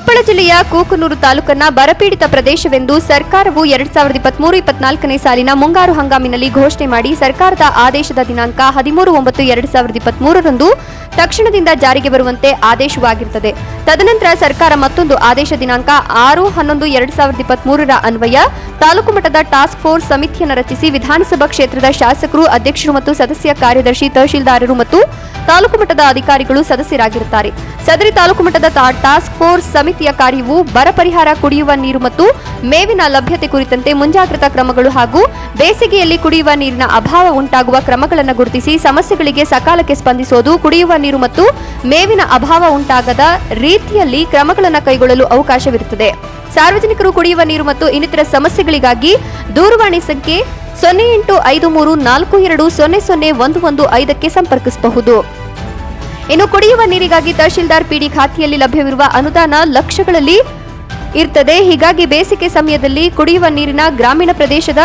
ಕೊಪ್ಪಳ ಜಿಲ್ಲೆಯ ಕೂಕನೂರು ತಾಲೂಕನ್ನ ಬರಪೀಡಿತ ಪ್ರದೇಶವೆಂದು ಸರ್ಕಾರವು ಎರಡ್ ಸಾವಿರದ ಇಪ್ಪತ್ಮೂರು, ಇಪ್ಪತ್ನಾಲ್ಕನೇ ಸಾಲಿನ ಮುಂಗಾರು ಹಂಗಾಮಿನಲ್ಲಿ ಘೋಷಣೆ ಮಾಡಿ ಸರ್ಕಾರದ ಆದೇಶದ ದಿನಾಂಕ ಹದಿಮೂರು, ಒಂಬತ್ತು, ಎರಡ್ ಸಾವಿರದ ಇಪ್ಪತ್ಮೂರರಂದು ತಕ್ಷಣದಿಂದ ಜಾರಿಗೆ ಬರುವಂತೆ ಆದೇಶವಾಗಿರುತ್ತದೆ. ತದನಂತರ ಸರ್ಕಾರ ಮತ್ತೊಂದು ಆದೇಶ ದಿನಾಂಕ ಆರು, ಹನ್ನೊಂದು, ಎರಡ್ ಸಾವಿರದ ಇಪ್ಪತ್ಮೂರರ ಅನ್ವಯ ತಾಲೂಕು ಮಟ್ಟದ ಟಾಸ್ಕ್ ಫೋರ್ಸ್ ಸಮಿತಿಯನ್ನು ರಚಿಸಿ ವಿಧಾನಸಭಾ ಕ್ಷೇತ್ರದ ಶಾಸಕರು, ಅಧ್ಯಕ್ಷರು ಮತ್ತು ಸದಸ್ಯ ಕಾರ್ಯದರ್ಶಿ, ತಹಶೀಲ್ದಾರರು ಮತ್ತು ತಾಲೂಕು ಮಟ್ಟದ ಅಧಿಕಾರಿಗಳು ಸದಸ್ಯರಾಗಿರುತ್ತಾರೆ. ಸದರಿ ತಾಲೂಕು ಮಟ್ಟದ ಟಾಸ್ಕ್ ಫೋರ್ಸ್ ಸಮಿತಿಯ ಕಾರ್ಯವು ಬರ ಪರಿಹಾರ ಕುಡಿಯುವ ನೀರು ಮತ್ತು ಮೇವಿನ ಲಭ್ಯತೆ ಕುರಿತಂತೆ ಮುಂಜಾಗ್ರತಾ ಕ್ರಮಗಳು ಹಾಗೂ ಬೇಸಿಗೆಯಲ್ಲಿ ಕುಡಿಯುವ ನೀರಿನ ಅಭಾವ ಉಂಟಾಗುವ ಕ್ರಮಗಳನ್ನು ಗುರುತಿಸಿ ಸಮಸ್ಯೆಗಳಿಗೆ ಸಕಾಲಕ್ಕೆ ಸ್ಪಂದಿಸುವುದು ಕುಡಿಯುವ ನೀರು ಮತ್ತು ಮೇವಿನ ಅಭಾವ ಉಂಟಾಗದ ರೀತಿಯಲ್ಲಿ ಕ್ರಮಗಳನ್ನು ಕೈಗೊಳ್ಳಲು ಅವಕಾಶವಿರುತ್ತದೆ. ಸಾರ್ವಜನಿಕರು ಕುಡಿಯುವ ನೀರು ಮತ್ತು ಇನ್ನಿತರ ಸಮಸ್ಯೆಗಳಿಗಾಗಿ ದೂರವಾಣಿ ಸಂಖ್ಯೆ ಸೊನ್ನೆ ಎಂಟು ಐದು ಮೂರು ನಾಲ್ಕು ಎರಡು ಸೊನ್ನೆ ಸೊನ್ನೆ ಒಂದು ಒಂದು ಐದಕ್ಕೆ ಸಂಪರ್ಕಿಸಬಹುದು. ಇನ್ನು ಕುಡಿಯುವ ನೀರಿಗಾಗಿ ತಹಶೀಲ್ದಾರ್ ಪಿಡಿ ಖಾತೆಯಲ್ಲಿ ಲಭ್ಯವಿರುವ ಅನುದಾನ ಲಕ್ಷಗಳಲ್ಲಿ ಇರ್ತದೆ. ಹೀಗಾಗಿ ಬೇಸಿಗೆ ಸಮಯದಲ್ಲಿ ಕುಡಿಯುವ ನೀರಿನ ಗ್ರಾಮೀಣ ಪ್ರದೇಶದ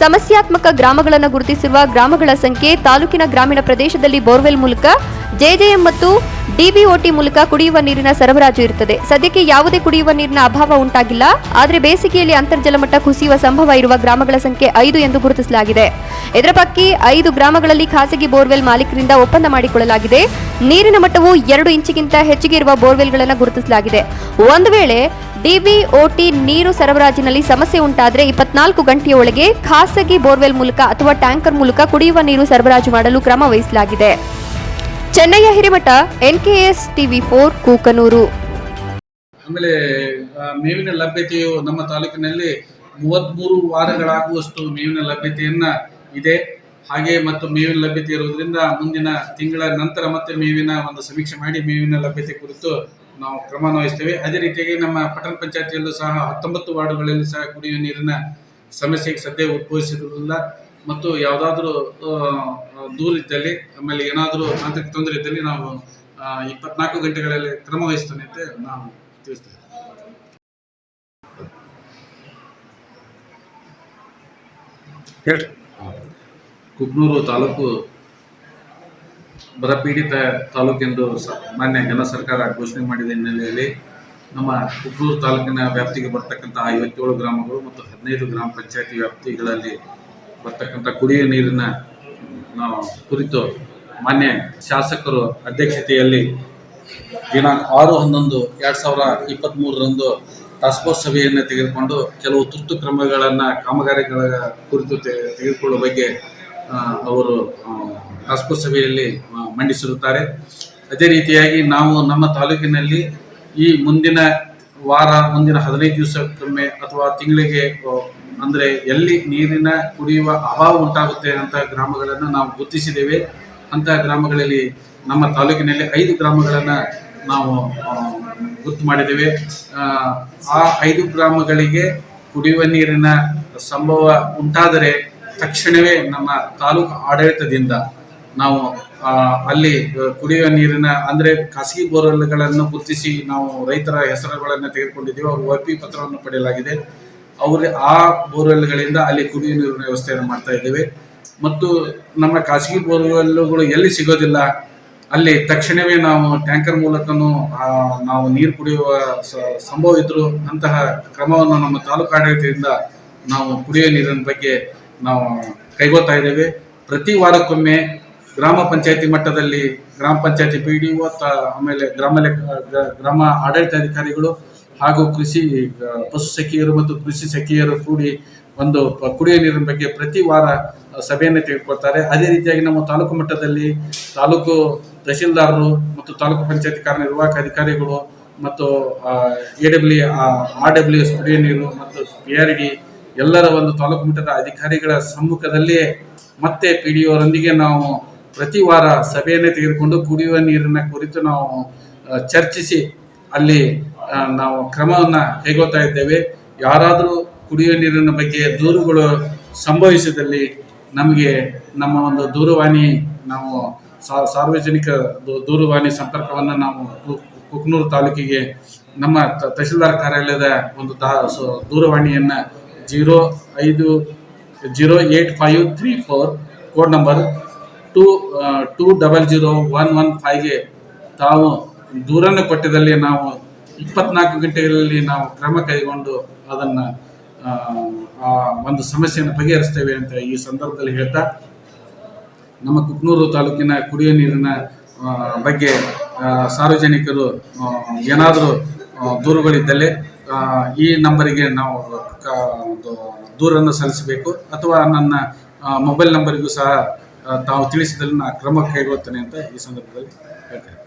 ಸಮಸ್ಯಾತ್ಮಕ ಗ್ರಾಮಗಳನ್ನು ಗುರುತಿಸಿರುವ ಗ್ರಾಮಗಳ ಸಂಖ್ಯೆ ತಾಲೂಕಿನ ಗ್ರಾಮೀಣ ಪ್ರದೇಶದಲ್ಲಿ ಬೋರ್ವೆಲ್ ಮೂಲಕ ಜೆಜೆಎಂ ಮತ್ತು ಡಿಬಿಒಟಿ ಮೂಲಕ ಕುಡಿಯುವ ನೀರಿನ ಸರಬರಾಜು ಇರುತ್ತದೆ. ಸದ್ಯಕ್ಕೆ ಯಾವುದೇ ಕುಡಿಯುವ ನೀರಿನ ಅಭಾವ ಉಂಟಾಗಿಲ್ಲ. ಆದರೆ ಬೇಸಿಗೆಯಲ್ಲಿ ಅಂತರ್ಜಲ ಮಟ್ಟ ಕುಸಿಯುವ ಸಂಭವ ಇರುವ ಗ್ರಾಮಗಳ ಸಂಖ್ಯೆ ಐದು ಎಂದು ಗುರುತಿಸಲಾಗಿದೆ. ಇದರ ಪಕ್ಕಿ ಐದು ಗ್ರಾಮಗಳಲ್ಲಿ ಖಾಸಗಿ ಬೋರ್ವೆಲ್ ಮಾಲೀಕರಿಂದ ಒಪ್ಪಂದ ಮಾಡಿಕೊಳ್ಳಲಾಗಿದೆ. ನೀರಿನ ಮಟ್ಟವು ಎರಡು ಇಂಚಿಗಿಂತ ಹೆಚ್ಚಿಗೆ ಇರುವ ಬೋರ್ವೆಲ್ಗಳನ್ನು ಗುರುತಿಸಲಾಗಿದೆ. ಒಂದು ವೇಳೆ ಡಿಬಿಒಟಿ ನೀರು ಸರಬರಾಜಿನಲ್ಲಿ ಸಮಸ್ಯೆ ಉಂಟಾದರೆ ಇಪ್ಪತ್ನಾಲ್ಕು ಗಂಟೆಯ ಒಳಗೆ ಖಾಸಗಿ ಬೋರ್ವೆಲ್ ಮೂಲಕ ಅಥವಾ ಟ್ಯಾಂಕರ್ ಮೂಲಕ ಕುಡಿಯುವ ನೀರು ಸರಬರಾಜು ಮಾಡಲು ಕ್ರಮ ವಹಿಸಲಾಗಿದೆ. Chennayya Hiremath NKS TV four, Kukanur. ಆಮೇಲೆ ಮೇವಿನ ಲಭ್ಯತೆಯು ನಮ್ಮ ತಾಲೂಕಿನಲ್ಲಿ ಮೂವತ್ಮೂರು ವಾರಗಳಾಗುವಷ್ಟು ಮೇವಿನ ಲಭ್ಯತೆಯನ್ನ ಇದೆ. ಹಾಗೆ ಮತ್ತು ಮೇವಿನ ಲಭ್ಯತೆ ಇರುವುದರಿಂದ ಮುಂದಿನ ತಿಂಗಳ ನಂತರ ಮತ್ತೆ ಮೇವಿನ ಒಂದು ಸಮೀಕ್ಷೆ ಮಾಡಿ ಮೇವಿನ ಲಭ್ಯತೆ ಕುರಿತು ನಾವು ಕ್ರಮ ವಹಿಸ್ತೇವೆ. ಅದೇ ರೀತಿಯಾಗಿ ನಮ್ಮ ಪಟ್ಟಣ ಪಂಚಾಯತಿಯಲ್ಲೂ ಸಹ ಹತ್ತೊಂಬತ್ತು ವಾರ್ಡುಗಳಲ್ಲಿ ಸಹ ಕುಡಿಯುವ ನೀರಿನ ಸಮಸ್ಯೆಗೆ ಸದ್ಯ ಉದ್ಭವಿಸಿರಲಿಲ್ಲ ಮತ್ತು ಯಾವುದಾದ್ರೂ ದೂರಿದ್ದಲ್ಲಿ ಆಮೇಲೆ ಏನಾದರೂ ತಾಂತ್ರಿಕ ತೊಂದರೆ ಇದ್ದಲ್ಲಿ ನಾವು ಇಪ್ಪತ್ನಾಲ್ಕು ಗಂಟೆಗಳಲ್ಲಿ ಕ್ರಮ ವಹಿಸ್ತೇನೆ ಅಂತ ನಾನು ತಿಳಿಸ್ತೇನೆ. ಹೇಳಿ. ಕುಗ್ನೂರು ತಾಲೂಕು ಬರಪೀಡಿತ ತಾಲೂಕೆಂದು ಮಾನ್ಯ ಜನ ಸರ್ಕಾರ ಘೋಷಣೆ ಮಾಡಿದ ಹಿನ್ನೆಲೆಯಲ್ಲಿ ನಮ್ಮ ಕುಗ್ನೂರು ತಾಲೂಕಿನ ವ್ಯಾಪ್ತಿಗೆ ಬರ್ತಕ್ಕಂಥ ಐವತ್ತೇಳು ಗ್ರಾಮಗಳು ಮತ್ತು ಹದಿನೈದು ಗ್ರಾಮ ಪಂಚಾಯತಿ ವ್ಯಾಪ್ತಿಗಳಲ್ಲಿ ಬರ್ತಕ್ಕಂಥ ಕುಡಿಯುವ ನೀರಿನ ನಾವು ಕುರಿತು ಮಾನ್ಯ ಶಾಸಕರು ಅಧ್ಯಕ್ಷತೆಯಲ್ಲಿ ದಿನಾಂಕ ಆರು ಹನ್ನೊಂದು ಎರಡು ಸಾವಿರ ಇಪ್ಪತ್ತ್ಮೂರರಂದು ಟಾಸ್ಕ್ ಫೋರ್ಸ್ ಸಭೆಯನ್ನು ತೆಗೆದುಕೊಂಡು ಕೆಲವು ತುರ್ತು ಕ್ರಮಗಳನ್ನು, ಕಾಮಗಾರಿಗಳ ಕುರಿತು ತೆಗೆ- ತೆಗೆದುಕೊಳ್ಳುವ ಬಗ್ಗೆ ಅವರು ಟಾಸ್ಕ್ಫೋರ್ಸ್ ಟಾಸ್ಕ್ ಫೋರ್ಸ್ ಸಭೆಯಲ್ಲಿ ಮಂಡಿಸಿರುತ್ತಾರೆ. ಅದೇ ರೀತಿಯಾಗಿ ನಾವು ನಮ್ಮ ತಾಲೂಕಿನಲ್ಲಿ ಈ ಮುಂದಿನ ವಾರ, ಮುಂದಿನ ಹದಿನೈದು ದಿವಸಕ್ಕೊಮ್ಮೆ ಅಥವಾ ತಿಂಗಳಿಗೆ ಅಂದ್ರೆ ಎಲ್ಲಿ ನೀರಿನ ಕುಡಿಯುವ ಅಭಾವ ಉಂಟಾಗುತ್ತೆ ಅಂತ ಗ್ರಾಮಗಳನ್ನು ನಾವು ಗುರುತಿಸಿದ್ದೇವೆ. ಅಂತ ಗ್ರಾಮಗಳಲ್ಲಿ ನಮ್ಮ ತಾಲೂಕಿನಲ್ಲಿ ಐದು ಗ್ರಾಮಗಳನ್ನು ನಾವು ಗುರುತು ಮಾಡಿದ್ದೇವೆ. ಆ, ಐದು ಗ್ರಾಮಗಳಿಗೆ ಕುಡಿಯುವ ನೀರಿನ ಸಂಭವ ಉಂಟಾದರೆ ತಕ್ಷಣವೇ ನಮ್ಮ ತಾಲೂಕು ಆಡಳಿತದಿಂದ ನಾವು ಅಲ್ಲಿ ಕುಡಿಯುವ ನೀರಿನ ಅಂದ್ರೆ ಖಾಸಗಿ ಬೋರ್ವೆಲ್ಗಳನ್ನು ಗುರುತಿಸಿ ನಾವು ರೈತರ ಹೆಸರುಗಳನ್ನು ತೆಗೆದುಕೊಂಡಿದ್ದೇವೆ. ಅವರು ಒ ಪಿ ಪತ್ರವನ್ನು ಪಡೆಯಲಾಗಿದೆ. ಅವ್ರ ಆ ಬೋರ್ವೆಲ್ಗಳಿಂದ ಅಲ್ಲಿ ಕುಡಿಯುವ ನೀರಿನ ವ್ಯವಸ್ಥೆಯನ್ನು ಮಾಡ್ತಾ ಇದ್ದೇವೆ. ಮತ್ತು ನಮ್ಮ ಖಾಸಗಿ ಬೋರ್ವೆಲ್ಗಳು ಎಲ್ಲಿ ಸಿಗೋದಿಲ್ಲ, ಅಲ್ಲಿ ತಕ್ಷಣವೇ ನಾವು ಟ್ಯಾಂಕರ್ ಮೂಲಕ ನಾವು ನೀರು ಕುಡಿಯುವ ಸಂಭವ ಇದ್ರು ಅಂತಹ ಕ್ರಮವನ್ನು ನಮ್ಮ ತಾಲೂಕು ಆಡಳಿತದಿಂದ ನಾವು ಕುಡಿಯುವ ನೀರಿನ ಬಗ್ಗೆ ನಾವು ಕೈಗೊಳ್ತಾ ಇದ್ದೇವೆ. ಪ್ರತಿ ವಾರಕ್ಕೊಮ್ಮೆ ಗ್ರಾಮ ಪಂಚಾಯತಿ ಮಟ್ಟದಲ್ಲಿ ಗ್ರಾಮ ಪಂಚಾಯತಿ ಪಿ ಡಿ ಒ ಆಮೇಲೆ ಗ್ರಾಮ ಲೆಕ್ಕ ಗ್ರಾಮ ಆಡಳಿತಾಧಿಕಾರಿಗಳು ಹಾಗೂ ಕೃಷಿ ಪಶು ಸಖಿಯರು ಮತ್ತು ಕೃಷಿ ಸಖಿಯರು ಕೂಡಿ ಒಂದು ಕುಡಿಯುವ ನೀರಿನ ಬಗ್ಗೆ ಪ್ರತಿ ವಾರ ಸಭೆಯನ್ನು ತೆಗೆದುಕೊಳ್ತಾರೆ. ಅದೇ ರೀತಿಯಾಗಿ ನಮ್ಮ ತಾಲೂಕು ಮಟ್ಟದಲ್ಲಿ ತಾಲೂಕು ತಹಶೀಲ್ದಾರರು ಮತ್ತು ತಾಲೂಕು ಪಂಚಾಯತ್ ಕಾರ್ಯನಿರ್ವಾಹಕ ಅಧಿಕಾರಿಗಳು ಮತ್ತು A W R W S ಕುಡಿಯುವ ನೀರು ಮತ್ತು ಬಿ ಆರ್ ಡಿ ಎಲ್ಲರ ಒಂದು ತಾಲೂಕು ಮಟ್ಟದ ಅಧಿಕಾರಿಗಳ ಸಮ್ಮುಖದಲ್ಲಿ ಮತ್ತೆ ಪಿ ಡಿ ಅವರೊಂದಿಗೆ ನಾವು ಪ್ರತಿ ವಾರ ಸಭೆಯನ್ನೇ ತೆಗೆದುಕೊಂಡು ಕುಡಿಯುವ ನೀರಿನ ಕುರಿತು ನಾವು ಚರ್ಚಿಸಿ ಅಲ್ಲಿ ನಾವು ಕ್ರಮವನ್ನು ಕೈಗೊಳ್ತಾ ಇದ್ದೇವೆ. ಯಾರಾದರೂ ಕುಡಿಯುವ ನೀರಿನ ಬಗ್ಗೆ ದೂರುಗಳು ಸಂಭವಿಸಿದಲ್ಲಿ ನಮಗೆ ನಮ್ಮ ಒಂದು ದೂರವಾಣಿ, ನಾವು ಸಾರ್ವಜನಿಕ ದೂರವಾಣಿ ಸಂಪರ್ಕವನ್ನು ನಾವು ಕುಕ್ನೂರು ತಾಲೂಕಿಗೆ ನಮ್ಮ ತಹಶೀಲ್ದಾರ್ ಕಾರ್ಯಾಲಯದ ಒಂದು ದೂರವಾಣಿಯನ್ನು ಜೀರೋ ಐದು, zero eight five three four code number two two double zero one one ಫೈವ್ಗೆ ತಾವು ದೂರನ್ನು ಕೊಟ್ಟಿದ್ದಲ್ಲಿ ನಾವು ಇಪ್ಪತ್ನಾಲ್ಕು ಗಂಟೆಗಳಲ್ಲಿ ನಾವು ಕ್ರಮ ಕೈಗೊಂಡು ಅದನ್ನು, ಆ ಒಂದು ಸಮಸ್ಯೆಯನ್ನು ಬಗೆಹರಿಸ್ತೇವೆ ಅಂತ ಈ ಸಂದರ್ಭದಲ್ಲಿ ಹೇಳ್ತಾ, ನಮ್ಮ ಕುಕ್ನೂರು ತಾಲೂಕಿನ ಕುಡಿಯುವ ನೀರಿನ ಬಗ್ಗೆ ಸಾರ್ವಜನಿಕರು ಏನಾದರೂ ದೂರುಗಳಿದ್ದಲ್ಲಿ ಈ ನಂಬರಿಗೆ ನಾವು ಒಂದು ದೂರನ್ನು ಸಲ್ಲಿಸಬೇಕು ಅಥವಾ ನನ್ನ ಮೊಬೈಲ್ ನಂಬರಿಗೂ ಸಹ ತಾವು ತಿಳಿಸಿದಲ್ಲಿ ನಾನು ಕ್ರಮ ಕೈಗೊಳ್ತೇನೆ ಅಂತ ಈ ಸಂದರ್ಭದಲ್ಲಿ ಹೇಳ್ತೇನೆ.